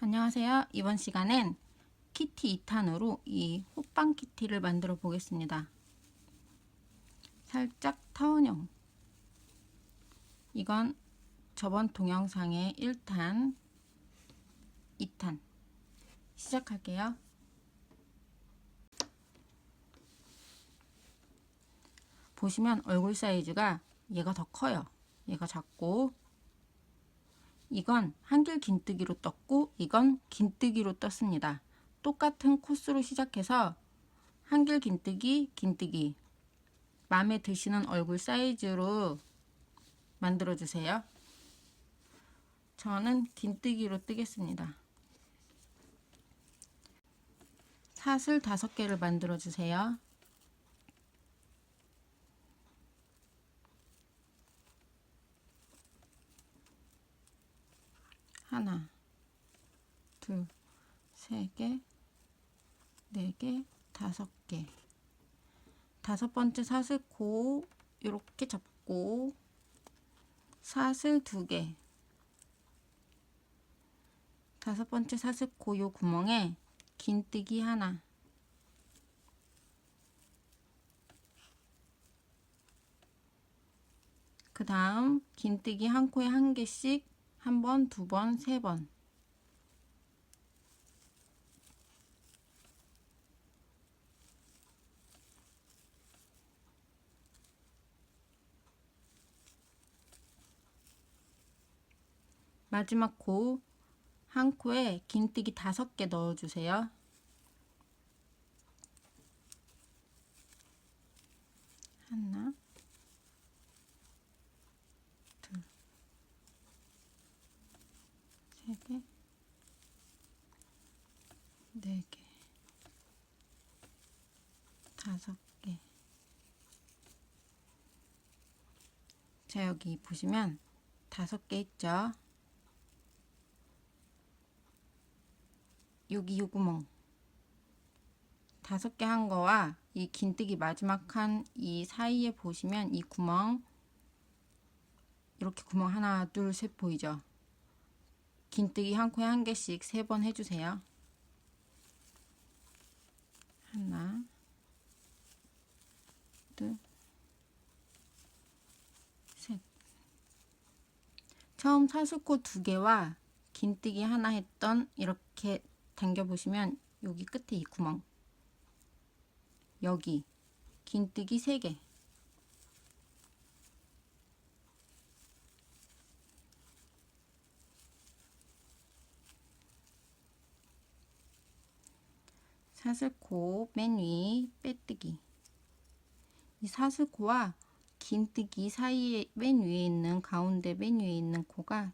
안녕하세요. 이번 시간엔 키티 2탄으로 이 호빵 키티를 만들어 보겠습니다. 살짝 타원형. 이건 저번 동영상의 1탄, 2탄. 시작할게요. 보시면 얼굴 사이즈가 얘가 더 커요. 얘가 작고 이건 한길 긴뜨기로 떴고 이건 긴뜨기로 떴습니다. 똑같은 코스로 시작해서 한길 긴뜨기, 긴뜨기 마음에 드시는 얼굴 사이즈로 만들어 주세요. 저는 긴뜨기로 뜨겠습니다. 사슬 다섯 개를 만들어 주세요. 하나, 둘, 세 개, 네 개, 다섯 개. 다섯 번째 사슬 코 이렇게 잡고 사슬 두 개. 다섯 번째 사슬 코 요 구멍에 긴뜨기 하나. 그 다음 긴뜨기 한 코에 한 개씩 한 번, 두 번, 세 번. 마지막 코한 코에 긴뜨기 다섯 개 넣어주세요. 하나, 둘, 세 개, 네 개, 다섯 개. 자, 여기 보시면 다섯 개 있죠? 여기 요 구멍. 다섯 개 한 거와 이 긴뜨기 마지막 한 이 사이에 보시면 이 구멍 이렇게 구멍 하나 둘 셋 보이죠? 긴뜨기 한 코에 한 개씩 세 번 해주세요. 하나, 둘, 셋. 처음 사슬코 두 개와 긴뜨기 하나 했던 이렇게 당겨 보시면 여기 끝에 이 구멍 여기 긴뜨기 세 개. 사슬코 맨 위 빼뜨기 이 사슬코와 긴뜨기 사이에 맨 위에 있는 가운데 맨 위에 있는 코가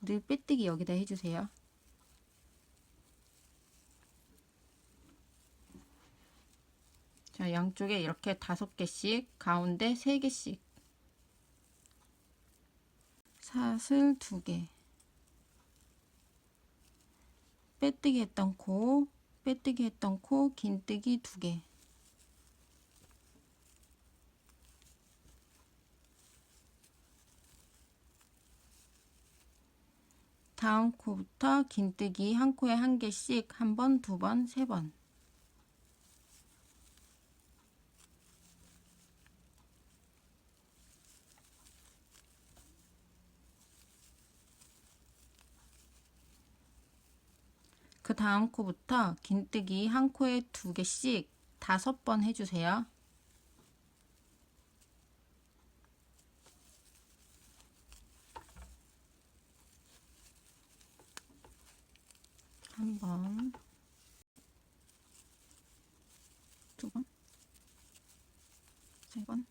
늘 빼뜨기 여기다 해주세요. 자, 양쪽에 이렇게 다섯 개씩, 가운데 세 개씩. 사슬 두 개. 빼뜨기 했던 코, 빼뜨기 했던 코, 긴뜨기 두 개. 다음 코부터 긴뜨기 한 코에 한 개씩 한 번, 두 번, 세 번. 그 다음 코부터 긴뜨기 한 코에 두 개씩 다섯 번 해주세요. 한 번, 두 번, 세 번,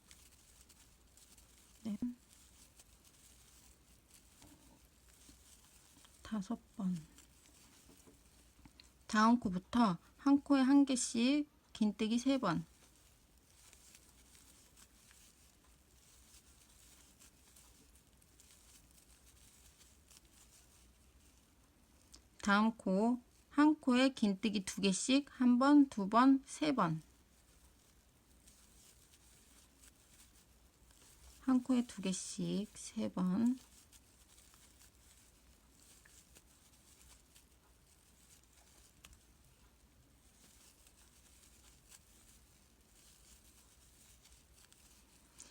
네 번, 다섯 번. 다음 코부터 한 코에 한 개씩 긴뜨기 세 번. 다음 코, 한 코에 긴뜨기 두 개씩 한 번, 두 번, 세 번. 한 코에 두 개씩 세 번.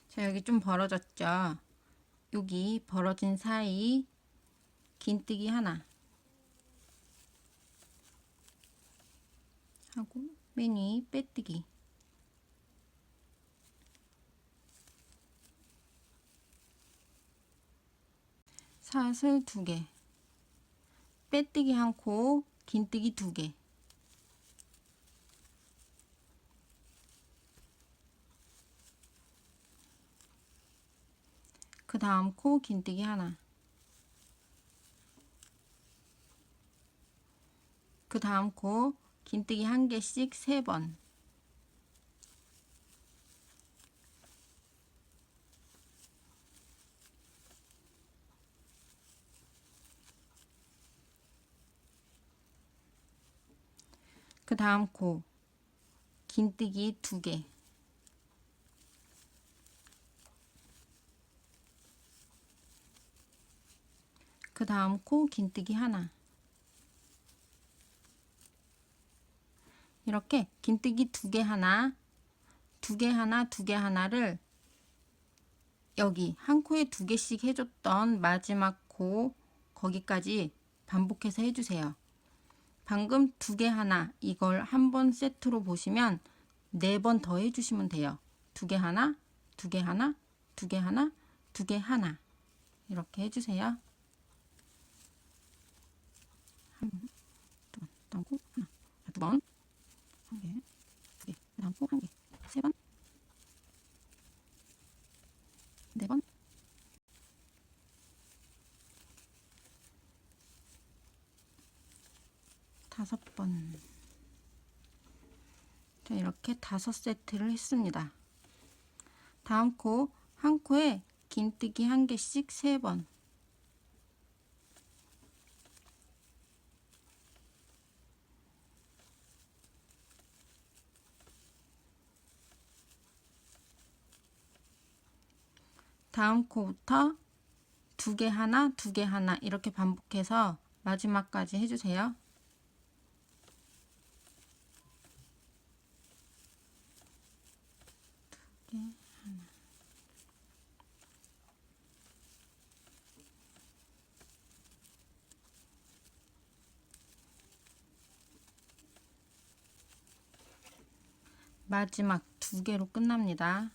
자, 여기 좀 벌어졌죠? 여기 벌어진 사이 긴뜨기 하나 하고 맨 위 빼뜨기 사슬 두 개, 빼뜨기 한 코, 긴뜨기 두 개. 그 다음 코 긴뜨기 하나. 그 다음 코 긴뜨기 한 개씩 세 번. 그 다음 코 긴뜨기 두 개. 그 다음 코 긴뜨기 하나. 이렇게 긴뜨기 두 개 하나, 두 개 하나, 두 개 하나를 여기 한 코에 두 개씩 해줬던 마지막 코 거기까지 반복해서 해주세요. 방금 두 개 하나 이걸 한 번 세트로 보시면 네 번 더 해주시면 돼요. 두 개 하나, 두 개 하나, 두 개 하나, 두 개 하나 이렇게 해주세요. 두 번, 하나, 두 번, 한 개, 두 개, 다음 코한 개, 세 번, 네 번, 다섯 번. 자, 이렇게 다섯 세트를 했습니다. 다음 코, 한 코에 긴뜨기 한 개씩 세 번. 다음 코부터 두 개 하나, 두 개 하나 이렇게 반복해서 마지막까지 해주세요. 마지막 두 개로 끝납니다.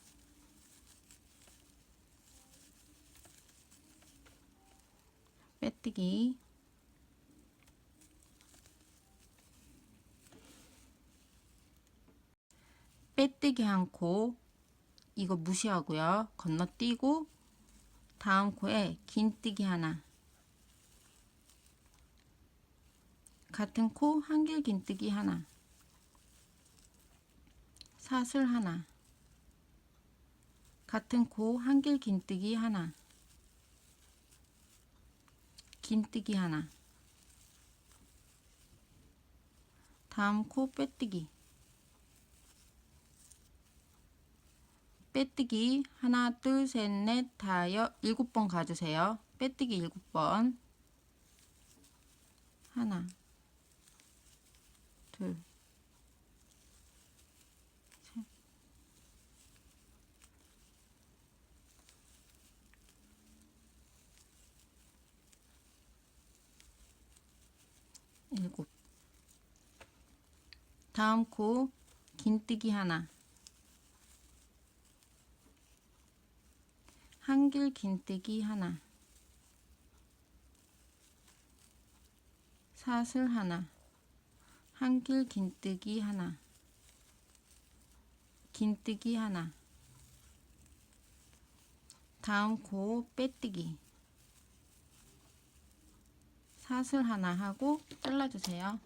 빼뜨기. 빼뜨기 한 코 이거 무시하고요. 건너뛰고 다음 코에 긴뜨기 하나. 같은 코 한길 긴뜨기 하나. 사슬 하나. 같은 코 한길 긴뜨기 하나 긴뜨기 하나. 다음 코 빼뜨기. 빼뜨기. 하나 둘 셋 넷 다여 일곱 번 가주세요. 빼뜨기 일곱 번. 하나 둘 일곱. 다음 코 긴뜨기 하나. 한길 긴뜨기 하나. 사슬 하나. 한길 긴뜨기 하나. 긴뜨기 하나. 다음 코 빼뜨기 사슬 하나 하고 잘라주세요.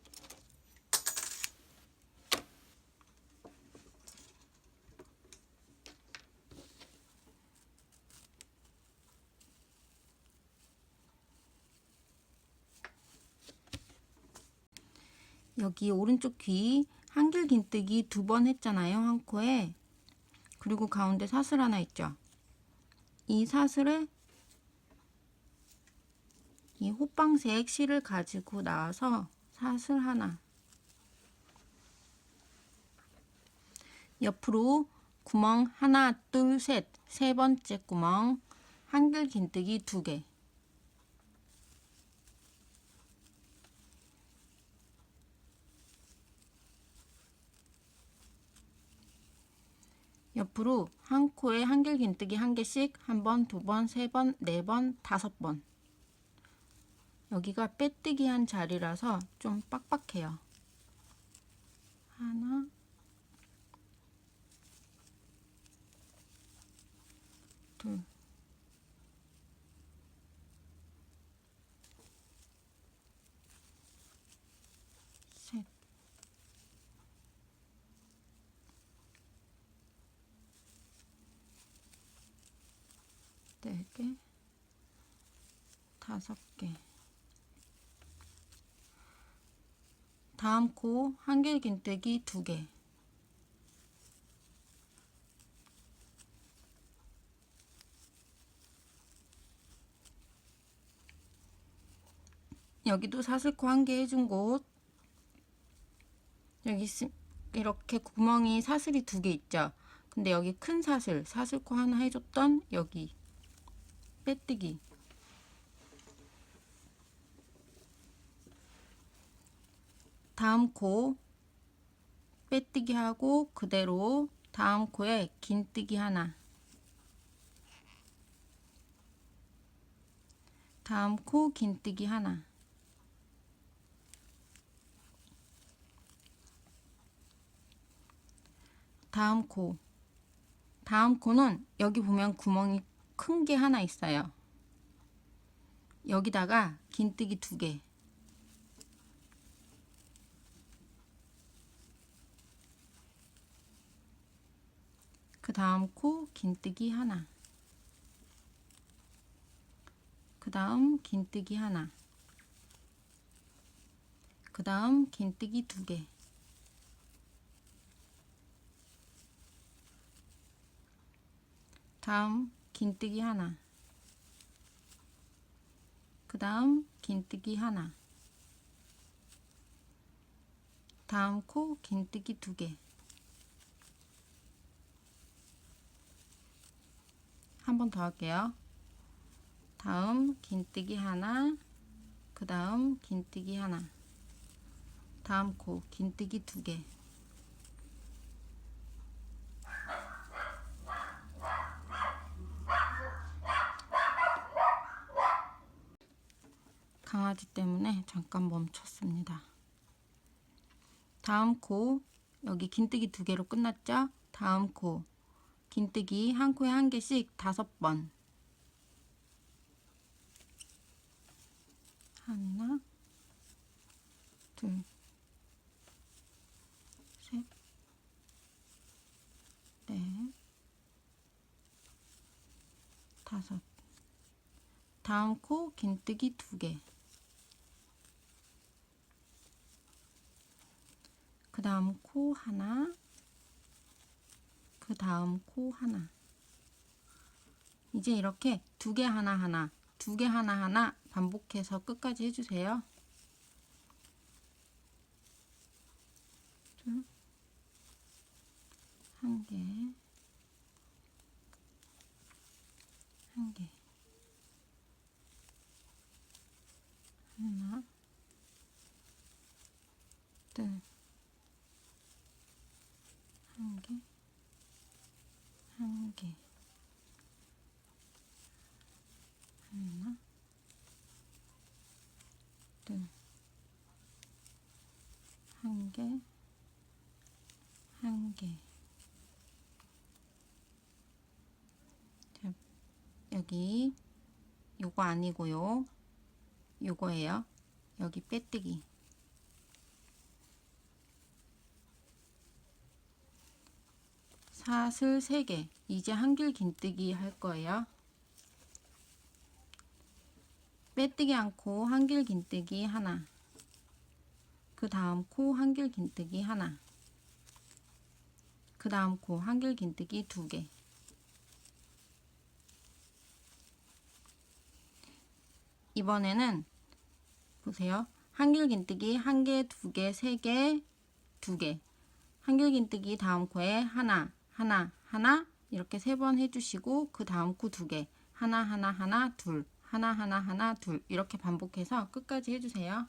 여기 오른쪽 귀 한길 긴뜨기 두 번 했잖아요. 한 코에. 그리고 가운데 사슬 하나 있죠. 이 사슬에 이 호빵색 실을 가지고 나와서 사슬 하나 옆으로 구멍 하나, 둘, 셋, 세 번째 구멍 한글 긴뜨기 두 개. 옆으로 한 코에 한길 긴뜨기 한 개씩 한 번, 두 번, 세 번, 네 번, 다섯 번. 여기가 빼뜨기 한 자리라서 좀 빡빡해요. 하나, 둘, 셋, 네 개, 다섯 개. 다음 코 한길 긴뜨기 두 개. 여기도 사슬코 한 개 해준 곳. 여기 있- 이렇게 구멍이 사슬이 두 개 있죠. 근데 여기 큰 사슬, 사슬코 하나 해줬던 여기 빼뜨기. 다음 코 빼뜨기 하고 그대로 다음 코에 긴뜨기 하나. 다음 코 긴뜨기 하나. 다음 코. 다음 코는 여기 보면 구멍이 큰 게 하나 있어요. 여기다가 긴뜨기 두 개. 그 다음 코 긴뜨기 하나. 그 다음 긴뜨기 하나. 그 다음 긴뜨기 두 개. 다음 긴뜨기 하나. 그 다음 긴뜨기 하나. 다음 코 긴뜨기 두 개. 한 번 더 할게요. 다음 긴뜨기 하나, 그 다음 긴뜨기 하나, 다음 코 긴뜨기 두 개. 강아지 때문에 잠깐 멈췄습니다. 다음 코 여기 긴뜨기 두 개로 끝났죠? 다음 코 긴뜨기 한 코에 한 개씩 다섯 번. 하나, 둘, 셋, 넷, 다섯. 다음 코 긴뜨기 두 개. 그 다음 코 하나, 그 다음 코 하나. 이제 이렇게 두 개 하나 하나, 두 개 하나 하나 반복해서 끝까지 해주세요. 둘, 한 개, 한 개, 하나, 둘, 한 개, 한 개, 하나, 둘, 한 개, 한 개. 자, 여기 요거 아니고요. 요거예요. 여기 빼뜨기. 사슬 3개. 이제 한길 긴뜨기 할 거예요. 빼뜨기 않고 한길 긴뜨기 하나. 그 다음 코 한길 긴뜨기 하나. 그 다음 코 한길 긴뜨기 두 개. 이번에는 보세요. 한길 긴뜨기 한 개, 두 개, 세 개, 두 개. 한길 긴뜨기 다음 코에 하나, 하나, 하나 이렇게 세 번 해주시고 그 다음 코 두 개, 하나, 하나, 하나, 둘, 하나, 하나, 하나, 둘. 이렇게 반복해서 끝까지 해주세요.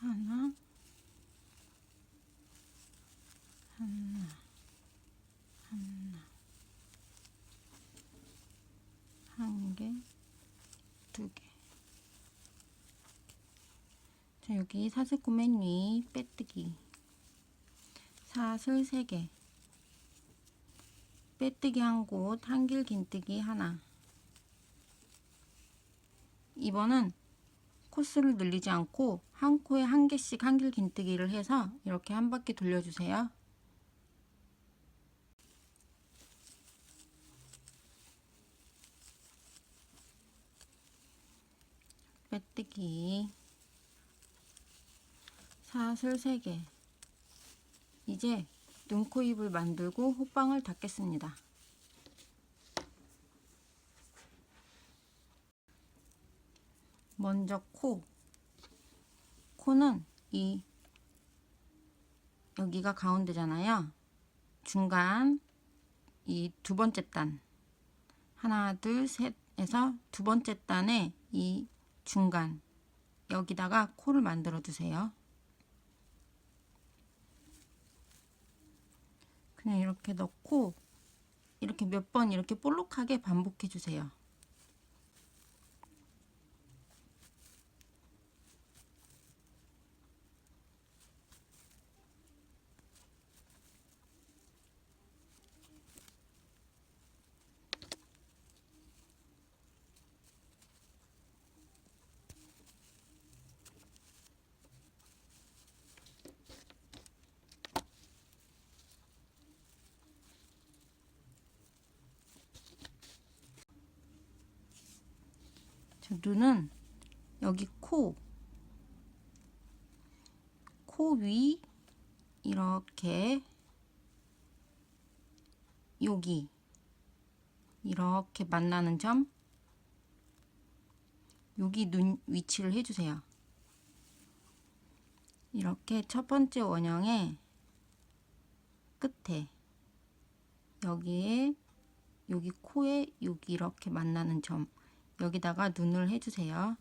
하나, 하나, 하나, 한 개, 두 개. 자, 여기 사슬코 맨위 빼뜨기. 사슬 세 개. 빼뜨기 한 곳, 한길 긴뜨기 하나. 이번은 코스를 늘리지 않고 한 코에 한 개씩 한길 긴뜨기를 해서 이렇게 한 바퀴 돌려주세요. 빼뜨기 사슬 3개 이제 눈, 코, 입을 만들고 호빵을 닫겠습니다. 먼저 코. 코는 이 여기가 가운데잖아요. 중간 이 두 번째 단 하나 둘 셋에서 두 번째 단에 이 중간 여기다가 코를 만들어 주세요. 그냥 이렇게 넣고 이렇게 몇 번 이렇게 볼록하게 반복해 주세요. 자, 눈은 여기 코, 코 위 이렇게 여기 이렇게 만나는 점. 여기 눈 위치를 해주세요. 이렇게 첫 번째 원형의 끝에 여기에 여기 코에 여기 이렇게 만나는 점 여기다가 눈을 해주세요.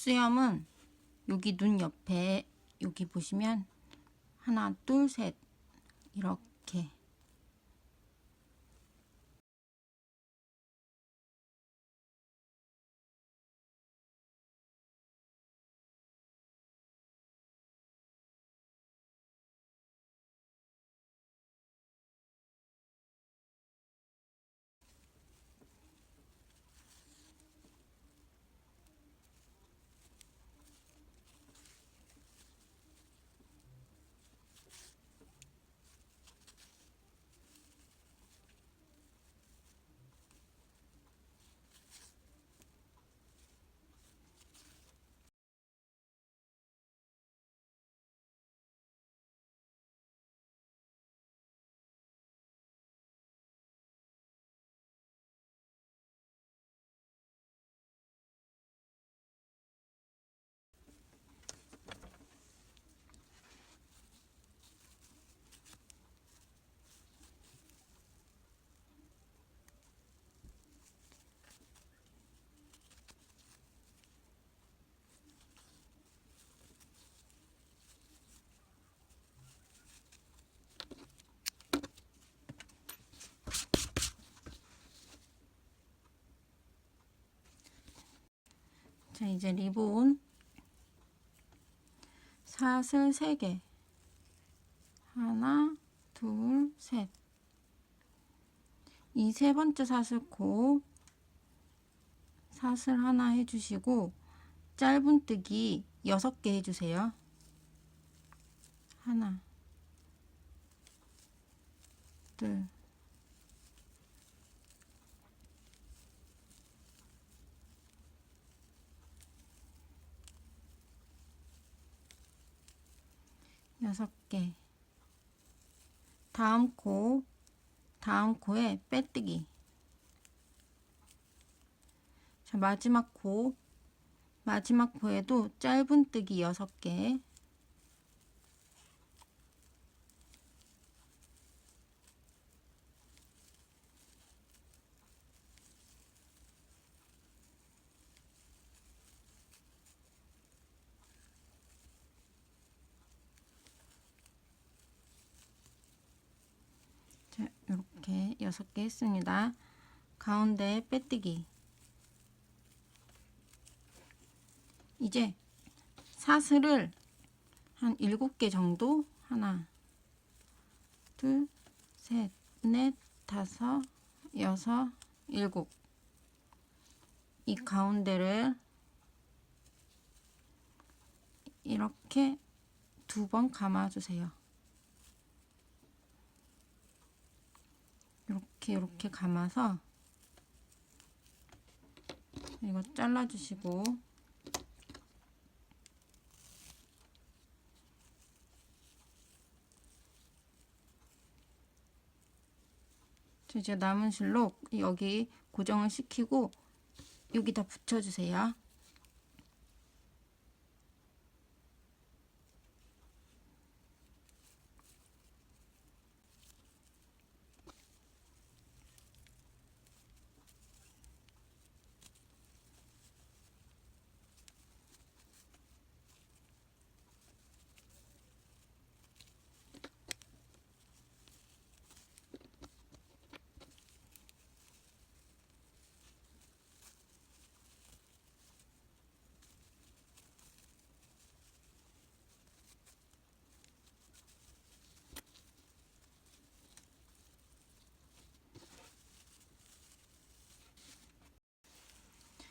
수염은 여기 눈 옆에 여기 보시면 하나 둘 셋 이렇게 자 이제 리본. 사슬 3개. 하나 둘셋 이 세 번째 사슬코 사슬 하나 해주시고 짧은뜨기 6개 해주세요. 하나 둘 여섯 개. 다음 코, 다음 코에 빼뜨기. 자, 마지막 코, 마지막 코에도 짧은 뜨기 여섯 개. 6개 했습니다. 가운데 빼뜨기 이제 사슬을 한 7개 정도 하나 둘, 셋, 넷, 다섯, 여섯, 일곱 이 가운데를 이렇게 두 번 감아주세요. 이렇게 이렇게 감아서 이거 잘라주시고 자, 이제 남은 실로 여기 고정을 시키고 여기다 붙여주세요.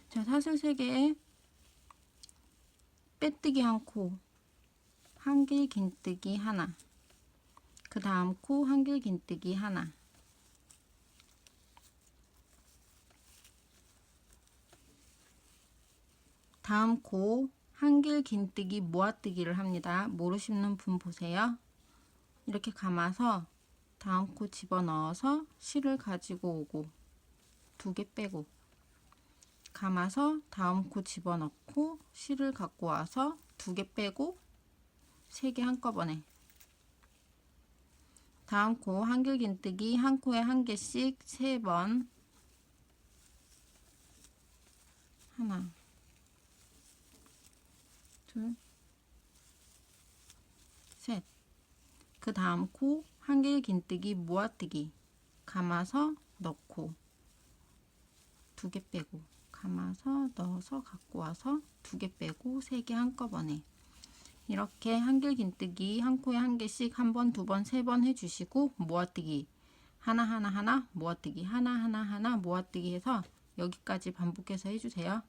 자, 사슬 3개에 빼뜨기 한 코, 한길 긴뜨기 하나, 그 다음 코 한길 긴뜨기 하나, 다음 코 한길 긴뜨기 모아뜨기를 합니다. 모르시는 분 보세요. 이렇게 감아서 다음 코 집어넣어서 실을 가지고 오고 두 개 빼고 감아서 다음 코 집어넣고 실을 갖고 와서 두 개 빼고 세 개 한꺼번에. 다음 코 한길긴뜨기 한 코에 한 개씩 세 번. 하나 둘셋그 다음 코 한길긴뜨기 모아뜨기. 감아서 넣고 두 개 빼고 감아서 넣어서 갖고 와서 두 개 빼고 세 개 한꺼번에. 이렇게 한길 긴뜨기 한 코에 한 개씩 한 번, 두 번, 세 번 해주시고 모아뜨기. 하나 하나 하나 모아뜨기. 하나 하나 하나 모아뜨기 해서 여기까지 반복해서 해주세요.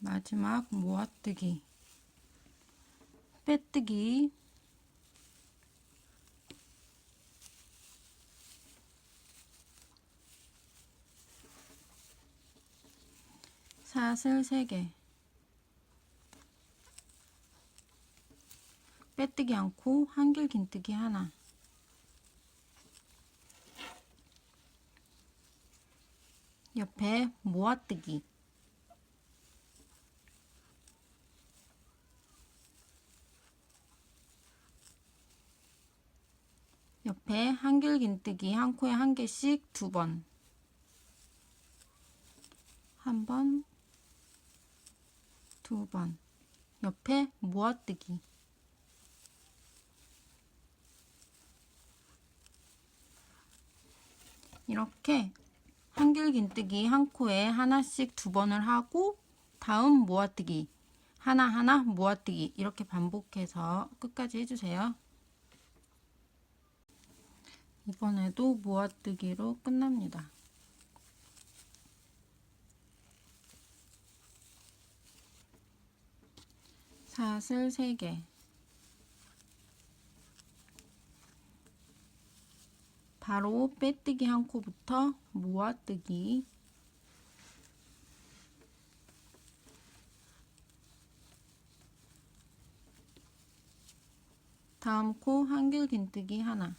마지막 모아뜨기 빼뜨기. 사슬 3개. 빼뜨기 않고 한길 긴뜨기 하나. 옆에 모아뜨기 옆에 긴뜨기 한 코에 한 개씩 두 번. 한 번, 두 번. 옆에 모아뜨기. 이렇게 한길긴뜨기 한 코에 하나씩 두 번을 하고 다음 모아뜨기 하나하나 모아뜨기 이렇게 반복해서 끝까지 해주세요. 이번에도 모아뜨기로 끝납니다. 사슬 3개. 바로 빼뜨기 한 코부터 모아뜨기. 다음 코 한길 긴뜨기 하나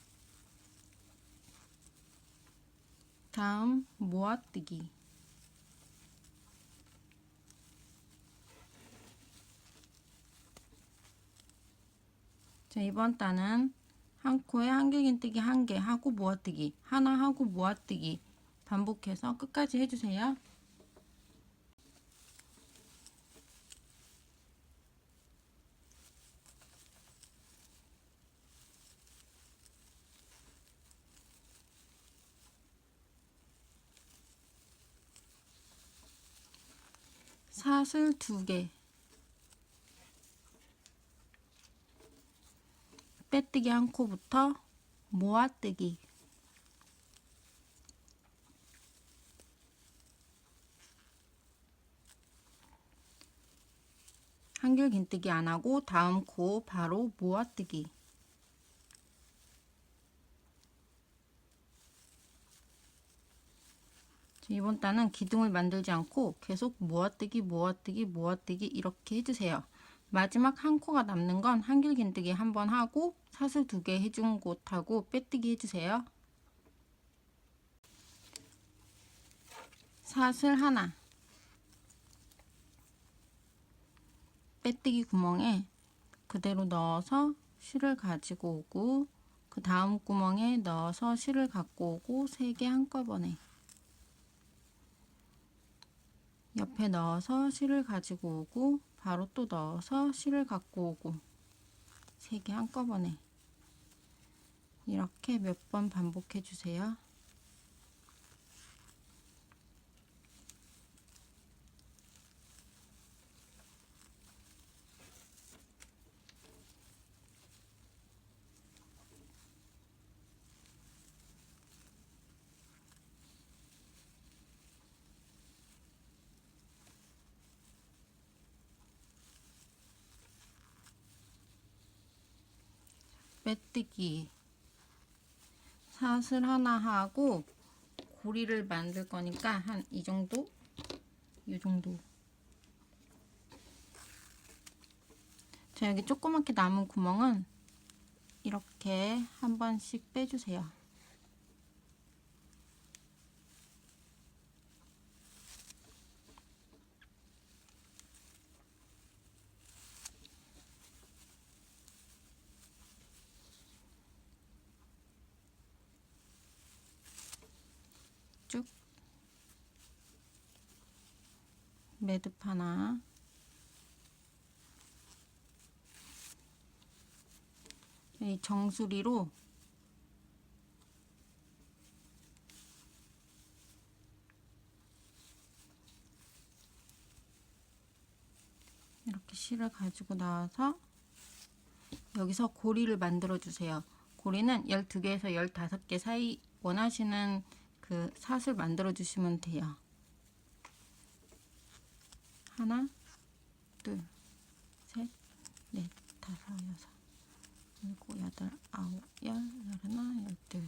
다음 모아뜨기. 자 이번 단은 한 코에 한길긴뜨기 한 개 하고 모아뜨기. 하나 하고 모아뜨기. 반복해서 끝까지 해주세요. 사슬 두 개, 빼뜨기 한 코부터 모아뜨기. 한길 긴뜨기 안 하고 다음 코 바로 모아뜨기 이번 단은 기둥을 만들지 않고 계속 모아뜨기 모아뜨기 모아뜨기 이렇게 해주세요. 마지막 한 코가 남는 건 한길긴뜨기 한 번 하고 사슬 두 개 해준 곳하고 빼뜨기 해주세요. 사슬 하나 빼뜨기 구멍에 그대로 넣어서 실을 가지고 오고 그 다음 구멍에 넣어서 실을 갖고 오고 세 개 한꺼번에 옆에 넣어서 실을 가지고 오고 바로 또 넣어서 실을 갖고 오고 세 개 한꺼번에 이렇게 몇 번 반복해 주세요. 빼뜨기. 사슬 하나 하고 고리를 만들 거니까 한 이 정도? 이 정도. 자 여기 조그맣게 남은 구멍은 이렇게 한 번씩 빼주세요 매듭 하나 이 정수리로 이렇게 실을 가지고 나와서 여기서 고리를 만들어 주세요. 고리는 12개에서 15개 사이 원하시는 그 사슬 만들어 주시면 돼요. 하나, 둘, 셋, 넷, 다섯, 여섯, 일곱, 여덟, 아홉, 열, 열하나, 열둘.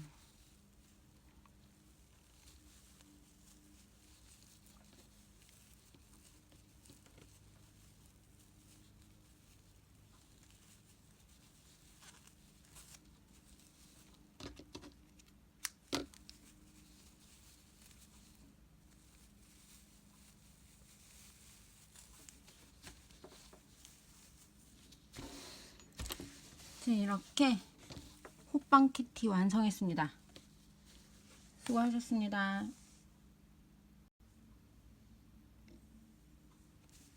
자, 이렇게 호빵 키티 완성했습니다. 수고하셨습니다.